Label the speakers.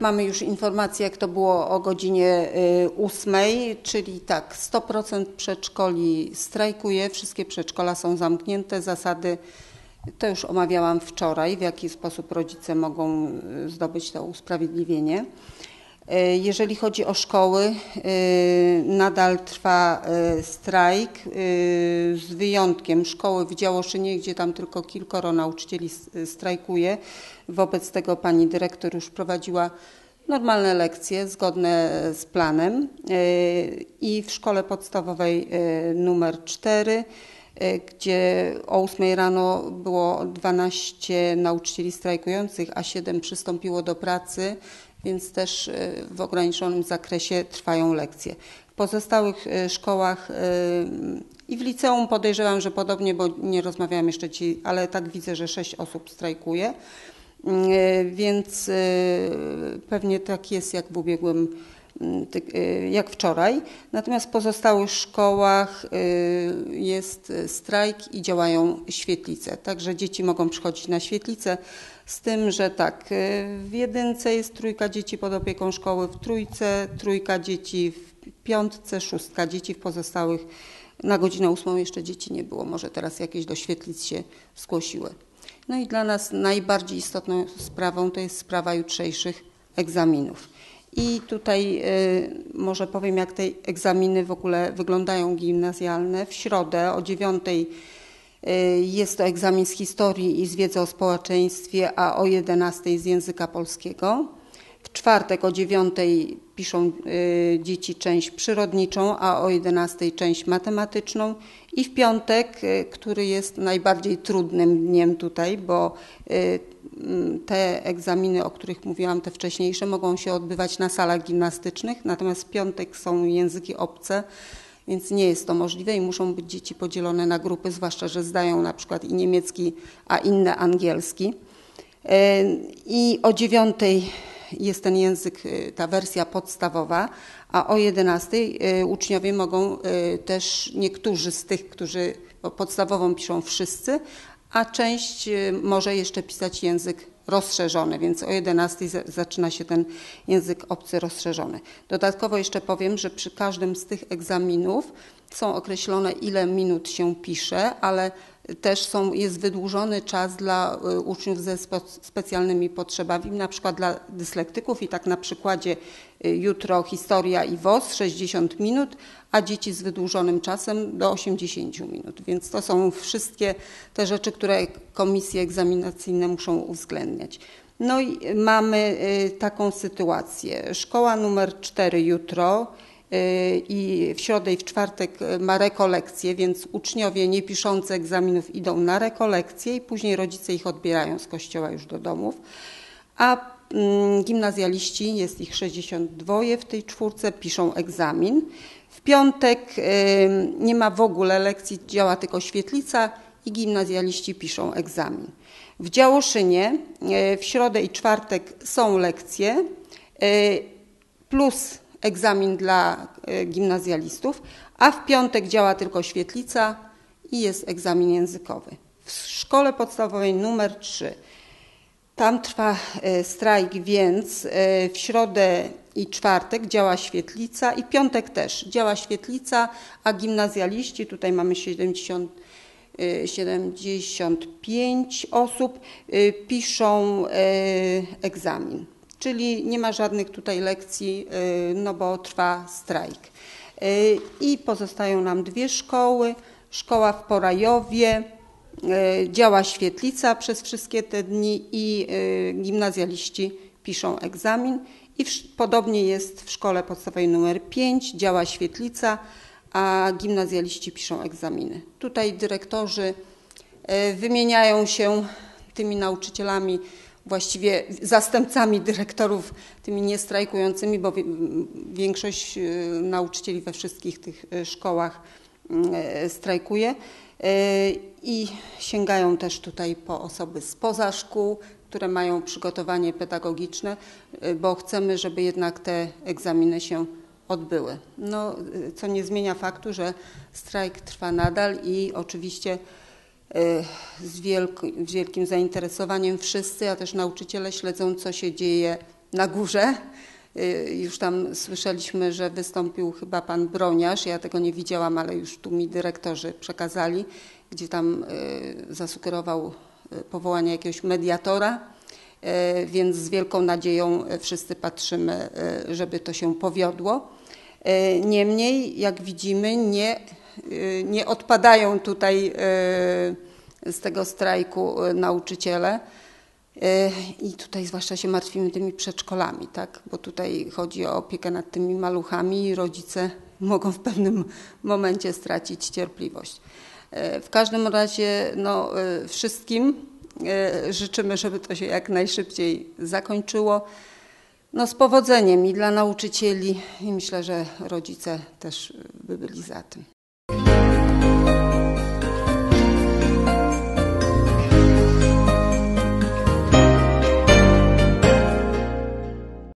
Speaker 1: Mamy już informację, jak to było o godzinie 8, czyli tak, 100% przedszkoli strajkuje, wszystkie przedszkola są zamknięte, zasady to już omawiałam wczoraj, w jaki sposób rodzice mogą zdobyć to usprawiedliwienie. Jeżeli chodzi o szkoły, nadal trwa strajk, z wyjątkiem szkoły w Działoszynie, gdzie tam tylko kilkoro nauczycieli strajkuje. Wobec tego pani dyrektor już prowadziła normalne lekcje zgodne z planem i w szkole podstawowej numer 4 gdzie o 8 rano było 12 nauczycieli strajkujących, a 7 przystąpiło do pracy, więc też w ograniczonym zakresie trwają lekcje. W pozostałych szkołach i w liceum podejrzewam, że podobnie, bo nie rozmawiałam jeszcze ci, ale tak widzę, że 6 osób strajkuje. Więc pewnie tak jest jak w ubiegłym jak wczoraj. Natomiast w pozostałych szkołach jest strajk i działają świetlice. Także dzieci mogą przychodzić na świetlicę. Z tym, że tak, w jedynce jest trójka dzieci pod opieką szkoły, w trójce trójka dzieci, w piątce szóstka dzieci, w pozostałych na godzinę ósmą jeszcze dzieci nie było. Może teraz jakieś do świetlic się zgłosiły. No i dla nas najbardziej istotną sprawą to jest sprawa jutrzejszych egzaminów. I tutaj może powiem, jak te egzaminy w ogóle wyglądają gimnazjalne. W środę o dziewiątej jest to egzamin z historii i z wiedzy o społeczeństwie, a o 11 z języka polskiego. W czwartek o 9 piszą dzieci część przyrodniczą, a o 11 część matematyczną. I w piątek, który jest najbardziej trudnym dniem tutaj, bo te egzaminy, o których mówiłam, te wcześniejsze, mogą się odbywać na salach gimnastycznych, natomiast w piątek są języki obce, więc nie jest to możliwe i muszą być dzieci podzielone na grupy, zwłaszcza, że zdają na przykład i niemiecki, a inne angielski. I o dziewiątej jest ten język, ta wersja podstawowa, a o 11 uczniowie mogą też, niektórzy z tych, którzy podstawową piszą wszyscy, a część może jeszcze pisać język rozszerzony, więc o 11 zaczyna się ten język obcy rozszerzony. Dodatkowo jeszcze powiem, że przy każdym z tych egzaminów są określone, ile minut się pisze, ale też są, jest wydłużony czas dla uczniów ze specjalnymi potrzebami, na przykład dla dyslektyków i tak na przykładzie jutro historia i WOS 60 minut, a dzieci z wydłużonym czasem do 80 minut. Więc to są wszystkie te rzeczy, które komisje egzaminacyjne muszą uwzględniać. No i mamy taką sytuację. Szkoła numer 4 jutro i w środę i w czwartek ma rekolekcje, więc uczniowie nie piszący egzaminów idą na rekolekcje i później rodzice ich odbierają z kościoła już do domów. A gimnazjaliści, jest ich 62 w tej czwórce, piszą egzamin. W piątek nie ma w ogóle lekcji, działa tylko świetlica i gimnazjaliści piszą egzamin. W Działoszynie w środę i czwartek są lekcje plus egzamin dla gimnazjalistów, a w piątek działa tylko świetlica i jest egzamin językowy. W szkole podstawowej numer 3 tam trwa strajk, więc w środę i czwartek działa świetlica i piątek też działa świetlica, a gimnazjaliści, tutaj mamy 70, 75 osób, piszą egzamin. Czyli nie ma żadnych tutaj lekcji, no bo trwa strajk. I pozostają nam dwie szkoły. Szkoła w Porajowie, działa świetlica przez wszystkie te dni i gimnazjaliści piszą egzamin. I podobnie jest w szkole podstawowej numer 5, działa świetlica, a gimnazjaliści piszą egzaminy. Tutaj dyrektorzy wymieniają się tymi nauczycielami, właściwie zastępcami dyrektorów, tymi niestrajkującymi, bo większość nauczycieli we wszystkich tych szkołach strajkuje i sięgają też tutaj po osoby spoza szkół, które mają przygotowanie pedagogiczne, bo chcemy, żeby jednak te egzaminy się odbyły. No, co nie zmienia faktu, że strajk trwa nadal i oczywiście z, wielk, z wielkim zainteresowaniem wszyscy, a też nauczyciele śledzą, co się dzieje na górze. Y, Już tam słyszeliśmy, że wystąpił chyba pan Broniarz. Ja tego nie widziałam, ale już tu mi dyrektorzy przekazali, gdzie tam y, zasugerował y, powołanie jakiegoś mediatora. Y, Więc z wielką nadzieją y, wszyscy patrzymy, y, żeby to się powiodło. Y, Niemniej, jak widzimy, nie, y, nie odpadają tutaj y, z tego strajku y, nauczyciele. Y, I tutaj zwłaszcza się martwimy tymi przedszkolami, tak? bo tutaj chodzi o opiekę nad tymi maluchami i rodzice mogą w pewnym momencie stracić cierpliwość. Y, W każdym razie no, y, wszystkim y, życzymy, żeby to się jak najszybciej zakończyło. No, z powodzeniem i dla nauczycieli, i myślę, że rodzice też by byli za tym.